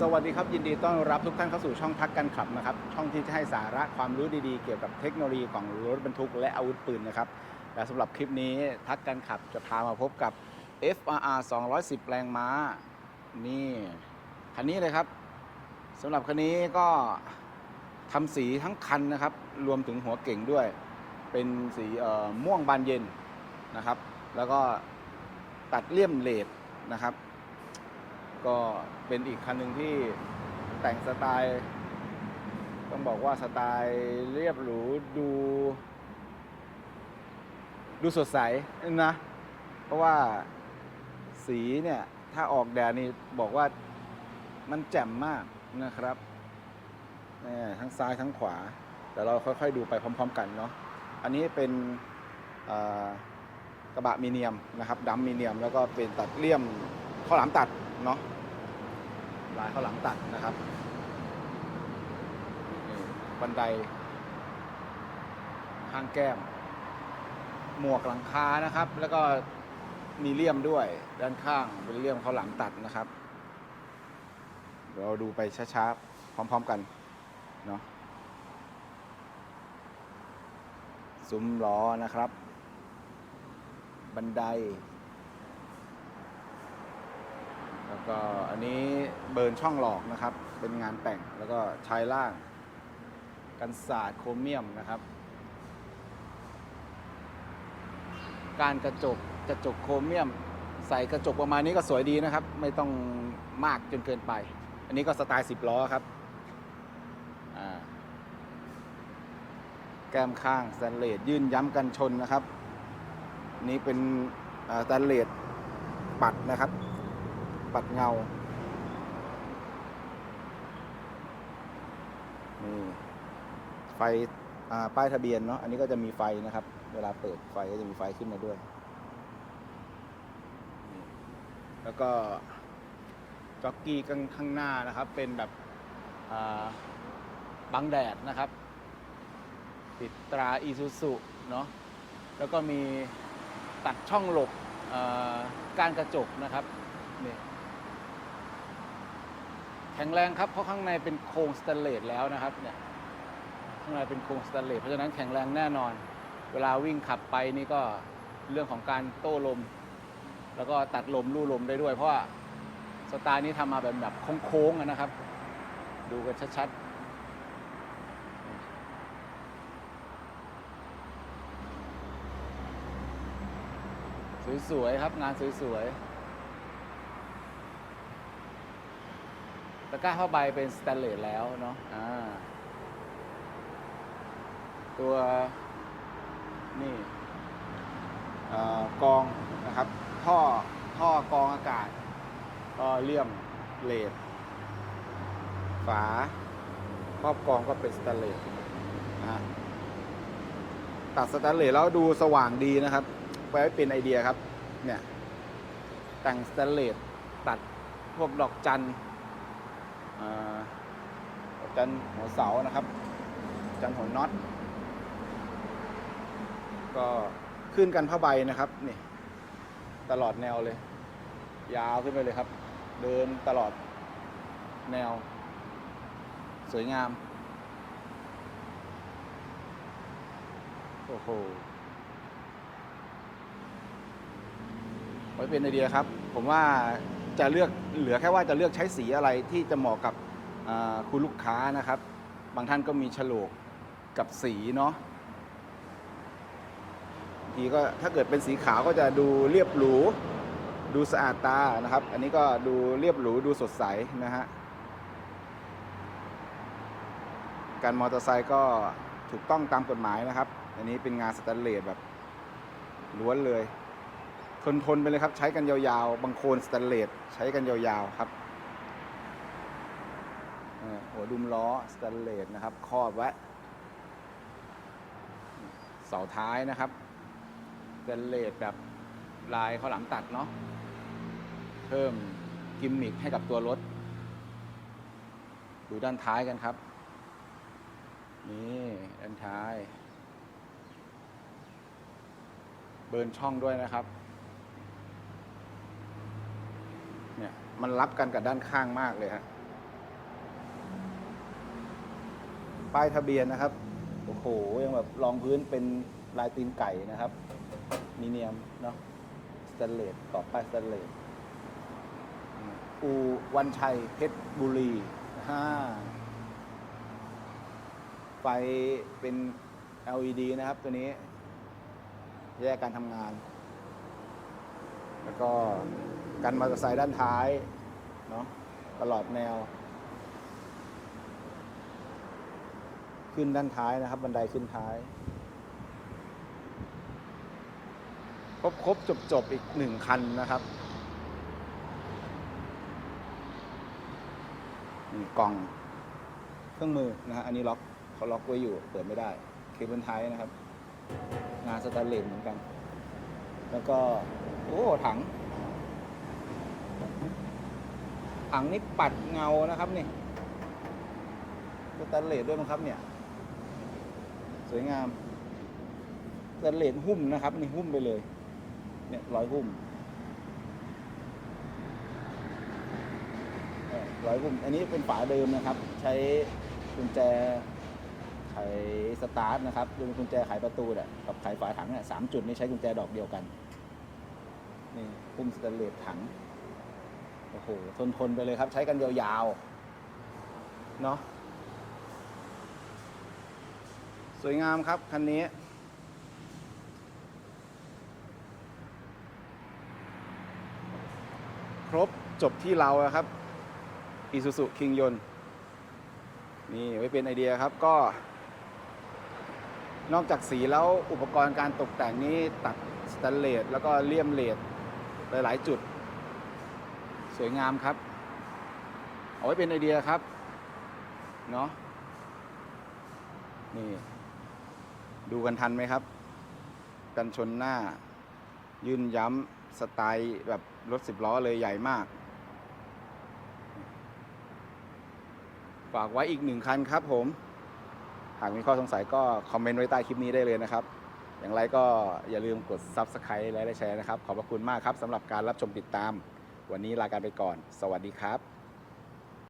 สวัสดีครับ ยินดีต้อนรับทุกท่านเข้าสู่ช่องทักกันขับนะครับ ช่องที่จะให้สาระความรู้ดีๆ เกี่ยวกับเทคโนโลยีของรถบรรทุกและอาวุธปืนนะครับ และสำหรับคลิปนี้ทักกันขับจะพามาพบกับ FRR 210 แรงม้า นี่คันนี้เลยครับสำหรับคันนี้ก็ทำสีทั้งคันนะครับ รวมถึงหัวเก่งด้วย เป็นสีม่วงบานเย็นนะครับ แล้วก็ตัดเลี่ยมเลดนะครับ ก็เป็นอีกคันหนึ่งที่แต่งสไตล์ ต้องบอกว่าสไตล์เรียบหรูดู ดูสดใสนะ เพราะว่าสีเนี่ย ถ้าออกแดดนี่บอกว่ามันแจ่มมากนะครับนี่ทั้งซ้ายทั้งขวา แต่เราค่อยๆดูไปพร้อม ๆ กันเนาะอันนี้เป็นกระบะมีเนียมนะครับดัมมีเนียม แล้วก็เป็นตัดเลี่ยมข้าวหลามตัดเนาะ ลายข้าวหลามตัดนะครับบันไดข้างแก้ม หมวกหลังคานะครับ แล้วก็มีเลี่ยมด้วยด้านข้างเป็นเลี่ยมข้าวหลามตัดนะครับเราดูไปช้าๆ พร้อมๆกันเนาะซุ้มล้อนะครับ บันได แล้วก็อันนี้เบิร์นช่องหลอกนะครับ เป็นงานแต่งแล้วก็ชายล่าง กันศาสตร์โครเมียมนะครับ การกระจกกระจกโครเมียม ใส่กระจกประมาณนี้ก็สวยดีนะครับ ไม่ต้องมากจนเกินไป อันนี้ก็สไตล์10ล้อครับแก้มข้างสแตนเลสยื่นย้ำกันชนนะครับ นี่เป็นสแตนเลสปัดนะครับ ปัดเงา นี่ ไฟป้ายทะเบียนเนาะ อันนี้ก็จะมีไฟนะครับ เวลาเปิดไฟก็จะมีไฟขึ้นมาด้วย แล้วก็จ็อกกี้ข้างข้างหน้านะครับ เป็นแบบบังแดดนะครับ ติดตราอีซูซุเนาะ แล้วก็มีตัดช่องหลบการกระจกนะครับนี่ แข็งแรงครับเพราะข้างในเป็นโครงสแตนเลสแล้วนะครับเนี่ยข้างในเป็นโครงสแตนเลสเพราะฉะนั้นแข็งแรงแน่นอน เวลาวิ่งขับไปนี่ก็เรื่องของการโต้ลม แล้วก็ตัดลมลู่ลมได้ด้วย เพราะว่าสไตล์นี้ทำมาแบบแบบโค้งๆนะครับ ดูกันชัดๆสวยๆครับ งานสวยๆ ตะกร้าผ้าใบเป็นสแตนเลสแล้วเนาะอ่าตัวนี่กองนะครับ ท่อท่อกองอากาศ ก็เลี่ยมเลดฝาครอบกองก็เป็นสแตนเลสนะตัดสแตนเลสแล้วดูสว่างดีนะครับไว้เป็นไอเดียครับ เนี่ย แต่งสแตนเลสตัดพวกดอกจันอ่าดอก จันหัวเสานะครับ จันหัวน็อตก็ขึ้นกันผ้าใบนะครับนี่ตลอดแนวเลย ยาวขึ้นไปเลยครับ เดินตลอดแนว สวยงาม โอ้โหไว้เป็นไอเดียครับ ผมว่าจะเลือกเหลือแค่ว่าจะเลือกใช้สีอะไรที่จะเหมาะกับ คุณลูกค้านะครับ บางท่านก็มีฉลกกับสีเนาะทีก็ถ้าเกิดเป็นสีขาวก็จะดูเรียบหรู ดูสะอาดตานะครับ อันนี้ก็ดูเรียบหรูดูสดใสนะฮะการมอเตอร์ไซค์ก็ถูกต้องตามกฎหมายนะครับ อันนี้เป็นงานสแตนเลสแบบล้วนเลย ทนทนไปเลยครับ ใช้กันยาวๆ บางโคนสแตนเลสใช้กันยาวๆครับ หัวดุมล้อสแตนเลสนะครับครอบไว้เสาท้ายนะครับสแตนเลสแบบลายข้าวหลามตัดเนาะเพิ่มกิมมิคให้กับตัวรถ ดูด้านท้ายกันครับ นี่ด้านท้าย เบิร์นช่องด้วยนะครับเนี่ยมันรับกันกับด้านข้างมากเลยฮะ ป้ายทะเบียนนะครับ โอ้โห ยังแบบรองพื้นเป็นลายตีนไก่นะครับ มีเนียมเนาะสแตนเลสต่อป้ายสแตนเลสอูวันชัยเพชรบุรีห้าไฟเป็น LED นะครับ ตัวนี้ แยกการทำงาน แล้วก็กันมอเตอร์ไซค์ด้านท้าย เนาะตลอดแนว ขึ้นด้านท้ายนะครับ บันไดขึ้นท้าย ครบครบจบจบอีกหนึ่งคันนะครับนี่กล่องเครื่องมือนะฮะอันนี้ล็อกเขาล็อกไว้อยู่เปิดไม่ได้เคเบิลไทยนะครับ งานสแตนเลสเหมือนกัน แล้วก็ โอ้ถัง ถังนี่ปัดเงานะครับนี่สแตนเลสด้วยมั้งครับเนี่ย วยงามสแตนเลสหุ้มนะครับนี่หุ้มไปเลย เนี่ยร้อยหุ้มเออร้อยหุ้ม อันนี้เป็นฝาเดิมนะครับ ใช้กุญแจไขสตาร์ทนะครับดูเป็นกุญแจไขประตูเนี่ยกับไขฝาถังเนี่ยสามจุดนี้ใช้กุญแจดอกเดียวกัน นี่หุ้มสแตนเลสถัง โอ้โห ทนทนไปเลยครับ ใช้กันยาวๆ เนาะ สวยงามครับ คันนี้ ครบจบที่เราครับ Isuzu King ยนนี่ไว้เป็นไอเดียครับก็ นอกจากสีแล้วอุปกรณ์การตกแต่งนี้ตัดสแตนเลสแล้วก็เลี่ยมเลสหลาย ๆ จุด สวยงามครับ เอาไว้เป็นไอเดียครับ เนาะนี่ ดูกันทันไหมครับ กันชนหน้า ยืนย้ำสไตล์แบบรถสิบล้อเลยใหญ่มาก ฝากไว้อีกหนึ่งคันครับผม หากมีข้อสงสัยก็คอมเมนต์ไว้ใต้คลิปนี้ได้เลยนะครับ อย่างไรก็อย่าลืมกด Subscribe และแชร์นะครับ ขอบพระคุณมากครับสำหรับการรับชมติดตาม วันนี้ลาการไปก่อน สวัสดีครับ